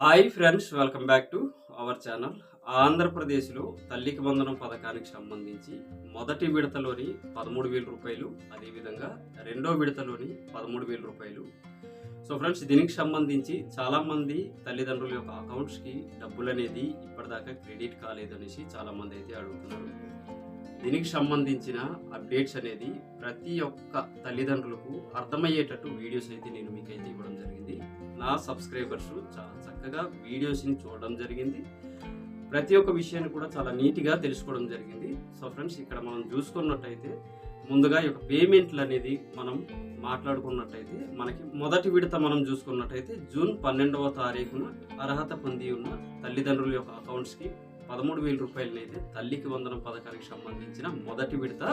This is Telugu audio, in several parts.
Hi friends welcome back to our channel. ఆంధ్రప్రదేశ్లో తల్లికి బంధనం పథకానికి సంబంధించి మొదటి విడతలోని పదమూడు వేల రూపాయలు అదేవిధంగా రెండో విడతలోని పదమూడు వేల రూపాయలు. సో ఫ్రెండ్స్ దీనికి సంబంధించి చాలామంది తల్లిదండ్రుల యొక్క అకౌంట్స్కి డబ్బులు అనేది ఇప్పటిదాకా క్రెడిట్ కాలేదనేసి చాలామంది అయితే అడుగుతున్నారు. దీనికి సంబంధించిన అప్డేట్స్ అనేది ప్రతి ఒక్క తల్లిదండ్రులకు అర్థమయ్యేటట్టు వీడియోస్ అయితే నేను మీకైతే ఇవ్వడం జరిగింది. నా సబ్స్క్రైబర్స్ చాలా చక్కగా వీడియోస్ని చూడడం జరిగింది. ప్రతి ఒక్క విషయాన్ని కూడా చాలా నీట్గా తెలుసుకోవడం జరిగింది. సో ఫ్రెండ్స్ ఇక్కడ మనం చూసుకున్నట్టయితే ముందుగా ఈ యొక్క పేమెంట్లు అనేది మనం మాట్లాడుకున్నట్టయితే మనకి మొదటి విడత మనం చూసుకున్నట్టయితే జూన్ పన్నెండవ తారీఖున అర్హత పొంది ఉన్న తల్లిదండ్రుల యొక్క అకౌంట్స్కి పదమూడు వేల రూపాయలనైతే తల్లికి వందనం పథకానికి సంబంధించిన మొదటి విడత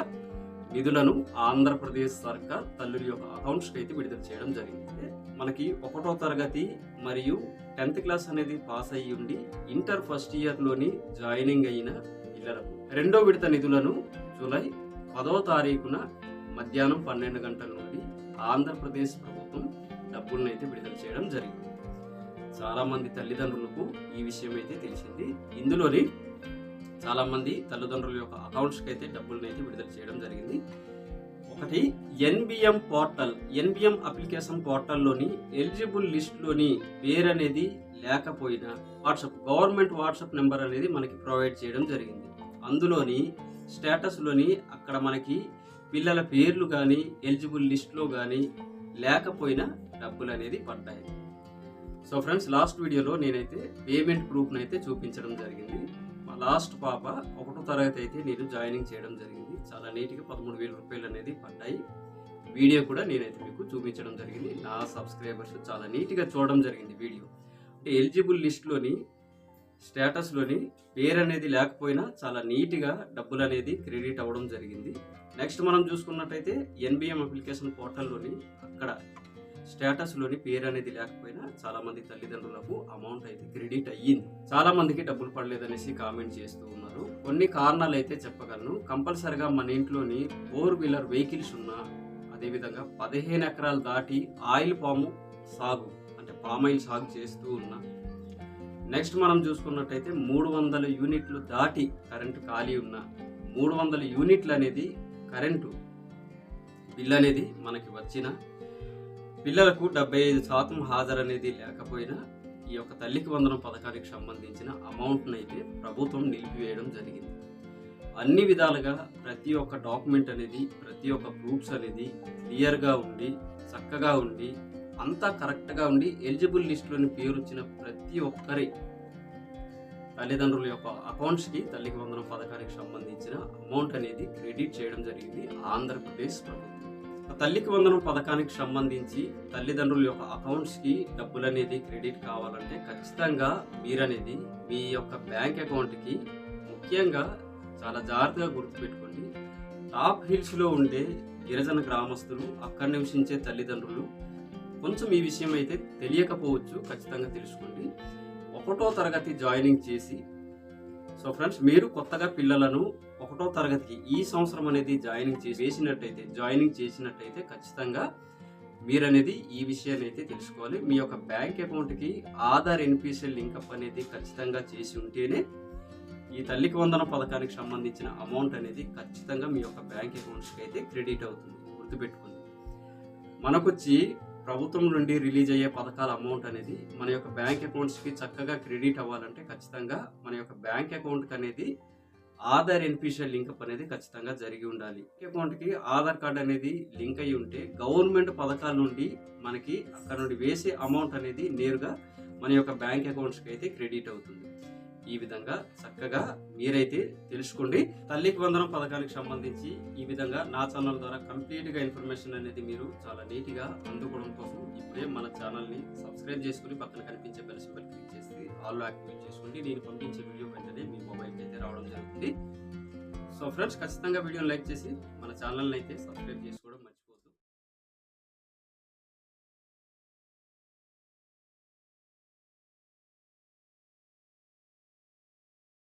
నిధులను ఆంధ్రప్రదేశ్ సర్కార్ తల్లుల యొక్క అకౌంట్స్కి అయితే విడుదల చేయడం జరిగింది. మనకి ఒకటో తరగతి మరియు టెన్త్ క్లాస్ అనేది పాస్ అయ్యి ఉండి ఇంటర్ ఫస్ట్ ఇయర్లోని జాయినింగ్ అయిన పిల్లలకు. రెండో విడత నిధులను జూలై పదవ తారీఖున మధ్యాహ్నం పన్నెండు గంటల నుండి ఆంధ్రప్రదేశ్ ప్రభుత్వం డబ్బులను అయితే విడుదల చేయడం జరిగింది. చాలామంది తల్లిదండ్రులకు ఈ విషయం అయితే తెలిసింది. ఇందులోని చాలామంది తల్లిదండ్రుల యొక్క అకౌంట్స్కి అయితే డబ్బులను అయితే విడుదల చేయడం జరిగింది. ఒకటి N B M portal N B M application పోర్టల్లోని eligible లిస్ట్లోని పేరు అనేది లేకపోయినా వాట్సాప్ గవర్నమెంట్ వాట్సాప్ నెంబర్ అనేది మనకి ప్రొవైడ్ చేయడం జరిగింది. అందులోని స్టేటస్లోని అక్కడ మనకి పిల్లల పేర్లు కానీ ఎలిజిబుల్ లిస్ట్లో కానీ లేకపోయినా డబ్బులు అనేది పడ్డాయి సో ఫ్రెండ్స్ లాస్ట్ వీడియోలో నేనైతే పేమెంట్ ప్రూఫ్ని అయితే చూపించడం జరిగింది. మా లాస్ట్ పాప ఒకటో తరగతి అయితే నేను జాయినింగ్ చేయడం జరిగింది. చాలా నీట్గా పదమూడు వేల రూపాయలు అనేది పడ్డాయి. వీడియో కూడా నేనైతే మీకు చూపించడం జరిగింది. నా సబ్స్క్రైబర్స్ చాలా నీట్గా చూడడం జరిగింది వీడియో. అంటే ఎలిజిబుల్ లిస్ట్లోని స్టేటస్లోని పేరు అనేది లేకపోయినా చాలా నీట్గా డబ్బులు అనేది క్రెడిట్ అవ్వడం జరిగింది. నెక్స్ట్ మనం చూసుకున్నట్టయితే ఎన్బిఎం అప్లికేషన్ పోర్టల్లోని అక్కడ స్టేటస్లోని పేరు అనేది లేకపోయినా చాలా మంది తల్లిదండ్రులకు అమౌంట్ అయితే క్రెడిట్ అయ్యింది. చాలా మందికి డబ్బులు పడలేదనేసి కామెంట్ చేస్తూ ఉన్నారు. కొన్ని కారణాలు అయితే చెప్పగలను. కంపల్సరిగా మన ఇంట్లోని ఫోర్ వీలర్ వెహికల్స్ ఉన్నా అదేవిధంగా పదిహేను ఎకరాలు దాటి ఆయిల్ పాము సాగు అంటే పామాయిల్ సాగు చేస్తూ ఉన్నా. నెక్స్ట్ మనం చూసుకున్నట్టయితే మూడు వందల యూనిట్లు దాటి కరెంటు ఖాళీ ఉన్న మూడు వందల యూనిట్లు అనేది కరెంటు బిల్ అనేది మనకి వచ్చిన పిల్లలకు డెబ్బై ఐదు శాతం హాజరు అనేది లేకపోయినా ఈ యొక్క తల్లికి వందనం పథకానికి సంబంధించిన అమౌంట్ను అయితే ప్రభుత్వం నిలిపివేయడం జరిగింది. అన్ని విధాలుగా ప్రతి ఒక్క డాక్యుమెంట్ అనేది ప్రతి ఒక్క ప్రూఫ్స్ అనేది క్లియర్గా ఉండి చక్కగా ఉండి అంతా కరెక్ట్గా ఉండి ఎలిజిబుల్ లిస్టులోని పేరు వచ్చిన ప్రతి ఒక్కరి తల్లిదండ్రుల యొక్క అకౌంట్స్కి తల్లికి వందనం పథకానికి సంబంధించిన అమౌంట్ అనేది క్రెడిట్ చేయడం జరిగింది ఆంధ్రప్రదేశ్ ప్రభుత్వం. తల్లికి వందనం పథకానికి సంబంధించి తల్లిదండ్రుల యొక్క అకౌంట్స్కి డబ్బులు అనేది క్రెడిట్ కావాలంటే ఖచ్చితంగా మీరనేది మీ యొక్క బ్యాంక్ అకౌంట్కి ముఖ్యంగా చాలా జాగ్రత్తగా గుర్తుపెట్టుకోండి. టాప్ హిల్స్లో ఉండే గిరిజన గ్రామస్తులు అక్కడ నివసించే తల్లిదండ్రులు కొంచెం ఈ విషయం అయితే తెలియకపోవచ్చు ఖచ్చితంగా తెలుసుకోండి. ఒకటో తరగతి జాయినింగ్ చేసి సో ఫ్రెండ్స్ మీరు కొత్తగా పిల్లలను ఒకటో తరగతికి ఈ సంవత్సరం అనేది జాయినింగ్ చేసి వేసినట్టయితే జాయినింగ్ చేసినట్టయితే ఖచ్చితంగా మీరనేది ఈ విషయాన్ని అయితే తెలుసుకోవాలి. మీ యొక్క బ్యాంక్ అకౌంట్కి ఆధార్ ఎన్పిసిఎల్ లింకప్ అనేది ఖచ్చితంగా చేసి ఉంటేనే ఈ తల్లికి వందన పథకానికి సంబంధించిన అమౌంట్ అనేది ఖచ్చితంగా మీ యొక్క బ్యాంక్ అకౌంట్స్కి అయితే క్రెడిట్ అవుతుంది గుర్తుపెట్టుకోండి. మనకొచ్చి ప్రభుత్వం నుండి రిలీజ్ అయ్యే పథకాల అమౌంట్ అనేది మన యొక్క బ్యాంక్ అకౌంట్స్కి చక్కగా క్రెడిట్ అవ్వాలంటే ఖచ్చితంగా మన యొక్క బ్యాంక్ అకౌంట్కి అనేది ఆధార్ ఎన్పిషియల్ లింకప్ అనేది ఖచ్చితంగా జరిగి ఉండాలి. అకౌంట్కి ఆధార్ కార్డ్ అనేది లింక్ అయి ఉంటే గవర్నమెంట్ పథకాల నుండి మనకి అక్కడ నుండి వేసే అమౌంట్ అనేది నేరుగా మన యొక్క బ్యాంక్ అకౌంట్స్కి అయితే క్రెడిట్ అవుతుంది. ఈ విధంగా చక్కగా మీరైతే తెలుసుకోండి. తల్లికి వందనం పథకానికి సంబంధించి ఈ విధంగా నా ఛానల్ ద్వారా కంప్లీట్గా ఇన్ఫర్మేషన్ అనేది మీరు చాలా నీట్గా అందుకోవడం కోసం ఇప్పుడే మన ఛానల్ని సబ్స్క్రైబ్ చేసుకుని పక్కన కనిపించే బెల్ సింబల్ క్లిక్ చేసి ఆల్ యాక్టివేట్ చేసుకోండి. నేను పంపించే వీడియో వెంటనే మీ మొబైల్కి అయితే రావడం జరుగుతుంది. సో ఫ్రెండ్స్ ఖచ్చితంగా వీడియోని లైక్ చేసి మన ఛానల్ని అయితే సబ్స్క్రైబ్ చేసుకోండి.